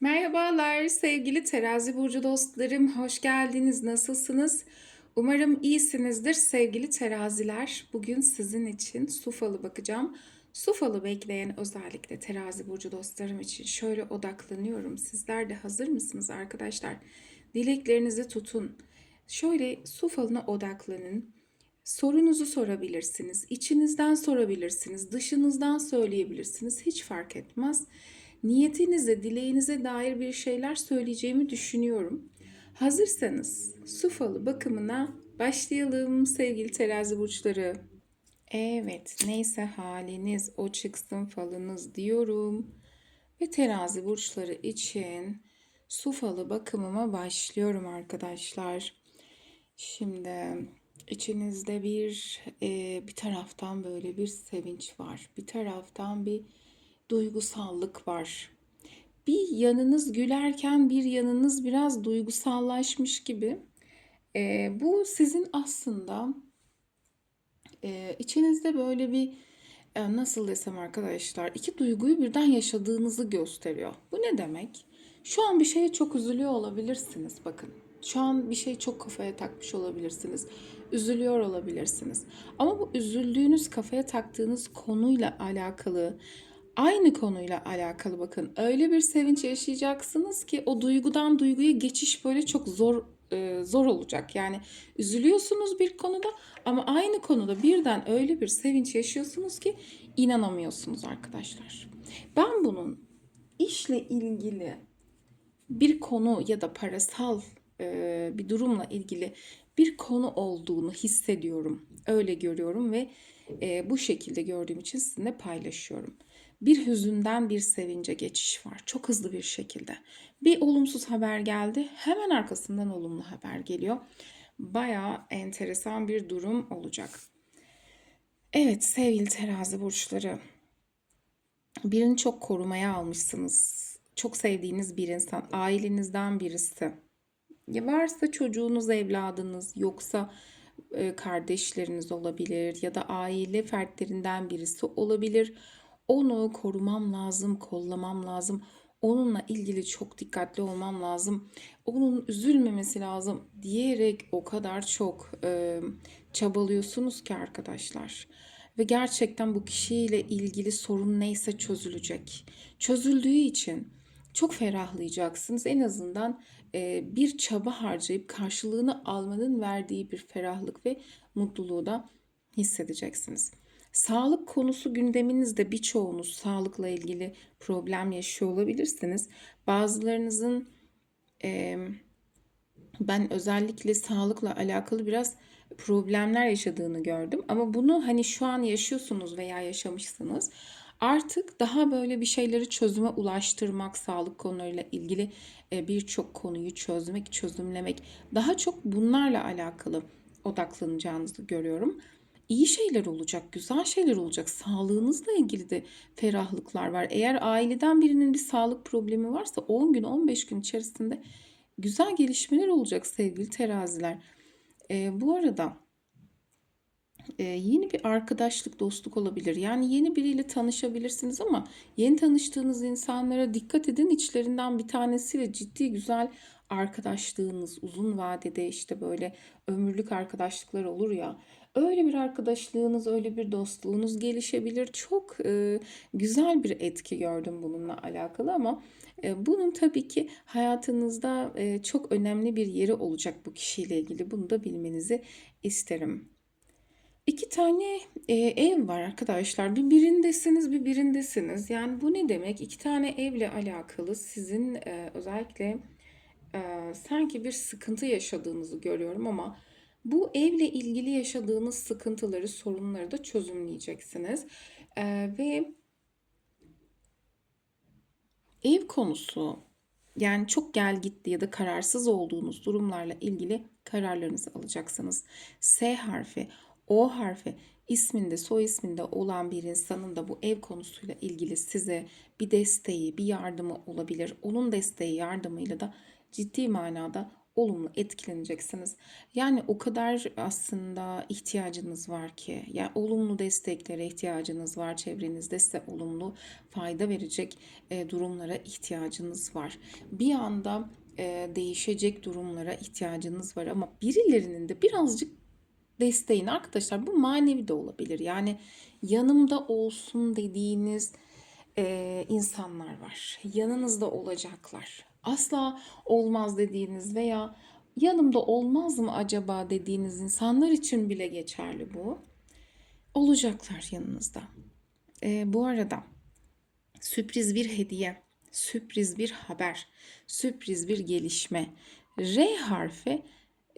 Merhabalar sevgili terazi burcu dostlarım. Hoş geldiniz. Nasılsınız? Umarım iyisinizdir sevgili teraziler. Bugün sizin için su falı bakacağım. Su falı bekleyen özellikle terazi burcu dostlarım için şöyle odaklanıyorum. Sizler de hazır mısınız arkadaşlar? Dileklerinizi tutun. Şöyle su falına odaklanın. Sorunuzu sorabilirsiniz. İçinizden sorabilirsiniz. Dışınızdan söyleyebilirsiniz. Hiç fark etmez. Niyetinize, dileğinize dair bir şeyler söyleyeceğimi düşünüyorum. Hazırsanız su falı bakımına başlayalım sevgili terazi burçları. Evet, neyse haliniz o çıksın falınız diyorum. Ve terazi burçları için su falı bakımıma başlıyorum arkadaşlar. Şimdi içinizde bir e, bir taraftan böyle bir sevinç var. Bir taraftan bir duygusallık var. Bir yanınız gülerken bir yanınız biraz duygusallaşmış gibi. E, bu sizin aslında e, içinizde böyle bir e, nasıl desem arkadaşlar iki duyguyu birden yaşadığınızı gösteriyor. Bu ne demek? Şu an bir şeye çok üzülüyor olabilirsiniz bakın. Şu an bir şey çok kafaya takmış olabilirsiniz. Üzülüyor olabilirsiniz. Ama bu üzüldüğünüz kafaya taktığınız konuyla alakalı aynı konuyla alakalı bakın öyle bir sevinç yaşayacaksınız ki o duygudan duyguya geçiş böyle çok zor e, zor olacak. Yani üzülüyorsunuz bir konuda ama aynı konuda birden öyle bir sevinç yaşıyorsunuz ki inanamıyorsunuz arkadaşlar. Ben bunun işle ilgili bir konu ya da parasal e, bir durumla ilgili bir konu olduğunu hissediyorum. Öyle görüyorum ve e, bu şekilde gördüğüm için sizinle paylaşıyorum. Bir hüzünden bir sevince geçiş var. Çok hızlı bir şekilde. Bir olumsuz haber geldi. Hemen arkasından olumlu haber geliyor. Bayağı enteresan bir durum olacak. Evet sevgili terazi burçları. Birini çok korumaya almışsınız. Çok sevdiğiniz bir insan, ailenizden birisi. Ya varsa çocuğunuz, evladınız, yoksa e, kardeşleriniz olabilir ya da aile fertlerinden birisi olabilir. Onu korumam lazım, kollamam lazım. Onunla ilgili çok dikkatli olmam lazım. Onun üzülmemesi lazım diyerek o kadar çok e, çabalıyorsunuz ki arkadaşlar. Ve gerçekten bu kişiyle ilgili sorun neyse çözülecek. Çözüldüğü için çok ferahlayacaksınız. En azından e, bir çaba harcayıp karşılığını almanın verdiği bir ferahlık ve mutluluğu da hissedeceksiniz. Sağlık konusu gündeminizde birçoğunuz sağlıkla ilgili problem yaşıyor olabilirsiniz. Bazılarınızın e, ben özellikle sağlıkla alakalı biraz problemler yaşadığını gördüm. Ama bunu hani şu an yaşıyorsunuz veya yaşamışsınız. Artık daha böyle bir şeyleri çözüme ulaştırmak, sağlık konularıyla ilgili birçok konuyu çözmek, çözümlemek, daha çok bunlarla alakalı odaklanacağınızı görüyorum. İyi şeyler olacak, güzel şeyler olacak. Sağlığınızla ilgili de ferahlıklar var. Eğer aileden birinin bir sağlık problemi varsa 10 gün, 15 gün içerisinde güzel gelişmeler olacak sevgili teraziler. E, bu arada e, yeni bir arkadaşlık, dostluk olabilir. Yani yeni biriyle tanışabilirsiniz ama yeni tanıştığınız insanlara dikkat edin. İçlerinden bir tanesiyle ciddi güzel arkadaşlığınız, uzun vadede işte böyle ömürlük arkadaşlıklar olur ya. Öyle bir arkadaşlığınız, öyle bir dostluğunuz gelişebilir. Çok e, güzel bir etki gördüm bununla alakalı ama e, bunun tabii ki hayatınızda e, çok önemli bir yeri olacak bu kişiyle ilgili. Bunu da bilmenizi isterim. İki tane e, ev var arkadaşlar. Bir birindesiniz, bir birindesiniz. Yani bu ne demek? İki tane evle alakalı sizin e, özellikle e, sanki bir sıkıntı yaşadığınızı görüyorum ama bu evle ilgili yaşadığınız sıkıntıları, sorunları da çözümleyeceksiniz. E, ve ev konusu yani çok gel gitti ya da kararsız olduğunuz durumlarla ilgili kararlarınızı alacaksınız. S harfi o harfi isminde soy isminde olan bir insanın da bu ev konusuyla ilgili size bir desteği, bir yardımı olabilir. Onun desteği, yardımıyla da ciddi manada olumlu etkileneceksiniz. Yani o kadar aslında ihtiyacınız var ki, yani olumlu desteklere ihtiyacınız var çevrenizde size olumlu fayda verecek e, durumlara ihtiyacınız var. Bir anda e, değişecek durumlara ihtiyacınız var ama birilerinin de birazcık desteğin arkadaşlar bu manevi de olabilir. Yani yanımda olsun dediğiniz e, insanlar var. Yanınızda olacaklar. Asla olmaz dediğiniz veya yanımda olmaz mı acaba dediğiniz insanlar için bile geçerli bu. Olacaklar yanınızda. E, bu arada sürpriz bir hediye, sürpriz bir haber, sürpriz bir gelişme. R harfi,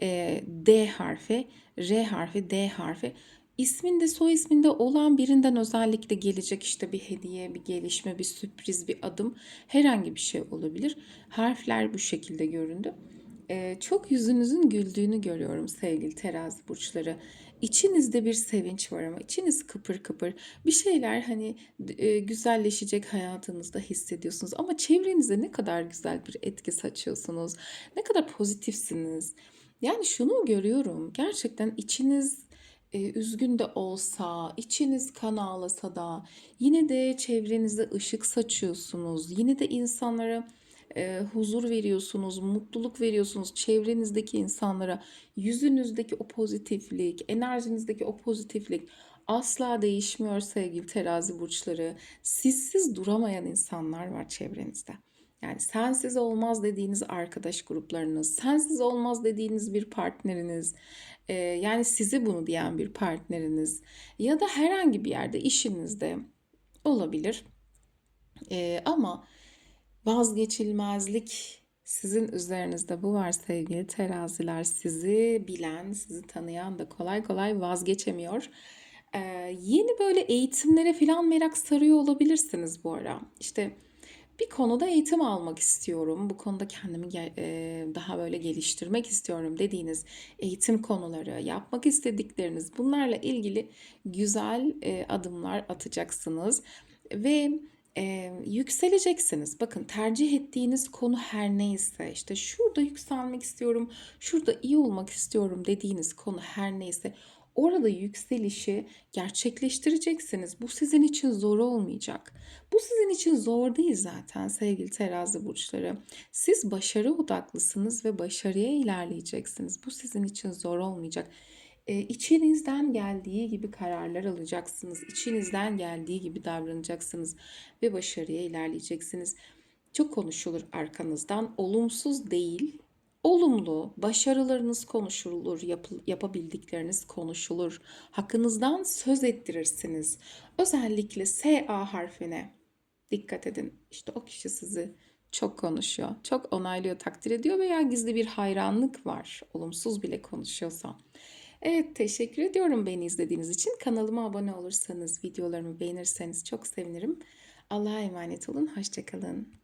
e, D harfi, R harfi, D harfi isminde soy isminde olan birinden özellikle gelecek işte bir hediye, bir gelişme, bir sürpriz, bir adım herhangi bir şey olabilir. Harfler bu şekilde göründü. Ee, çok yüzünüzün güldüğünü görüyorum sevgili terazi burçları. İçinizde bir sevinç var ama içiniz kıpır kıpır. Bir şeyler hani e, güzelleşecek hayatınızda hissediyorsunuz ama çevrenize ne kadar güzel bir etki saçıyorsunuz. Ne kadar pozitifsiniz. Yani şunu görüyorum. Gerçekten içiniz e, üzgün de olsa, içiniz kan ağlasa da yine de çevrenize ışık saçıyorsunuz. Yine de insanlara e, huzur veriyorsunuz, mutluluk veriyorsunuz çevrenizdeki insanlara. Yüzünüzdeki o pozitiflik, enerjinizdeki o pozitiflik asla değişmiyor sevgili terazi burçları. Sizsiz duramayan insanlar var çevrenizde. Yani sensiz olmaz dediğiniz arkadaş gruplarınız, sensiz olmaz dediğiniz bir partneriniz, e, yani sizi bunu diyen bir partneriniz ya da herhangi bir yerde işinizde olabilir. E, ama vazgeçilmezlik sizin üzerinizde bu var sevgili teraziler. Sizi bilen, sizi tanıyan da kolay kolay vazgeçemiyor. Ee, yeni böyle eğitimlere falan merak sarıyor olabilirsiniz bu ara. İşte bir konuda eğitim almak istiyorum. Bu konuda kendimi e, daha böyle geliştirmek istiyorum dediğiniz eğitim konuları, yapmak istedikleriniz bunlarla ilgili güzel e, adımlar atacaksınız ve e, yükseleceksiniz. Bakın tercih ettiğiniz konu her neyse işte şurada yükselmek istiyorum, şurada iyi olmak istiyorum dediğiniz konu her neyse orada yükselişi gerçekleştireceksiniz. Bu sizin için zor olmayacak. Bu sizin için zor değil zaten sevgili terazi burçları. Siz başarı odaklısınız ve başarıya ilerleyeceksiniz. Bu sizin için zor olmayacak. E, içinizden geldiği gibi kararlar alacaksınız. İçinizden geldiği gibi davranacaksınız ve başarıya ilerleyeceksiniz. Çok konuşulur arkanızdan. Olumsuz değil, olumlu başarılarınız konuşulur, yap, yapabildikleriniz konuşulur. Hakkınızdan söz ettirirsiniz. Özellikle SA harfine dikkat edin. İşte o kişi sizi çok konuşuyor, çok onaylıyor, takdir ediyor veya gizli bir hayranlık var. Olumsuz bile konuşuyorsa. Evet teşekkür ediyorum beni izlediğiniz için. Kanalıma abone olursanız, videolarımı beğenirseniz çok sevinirim. Allah'a emanet olun. Hoşçakalın.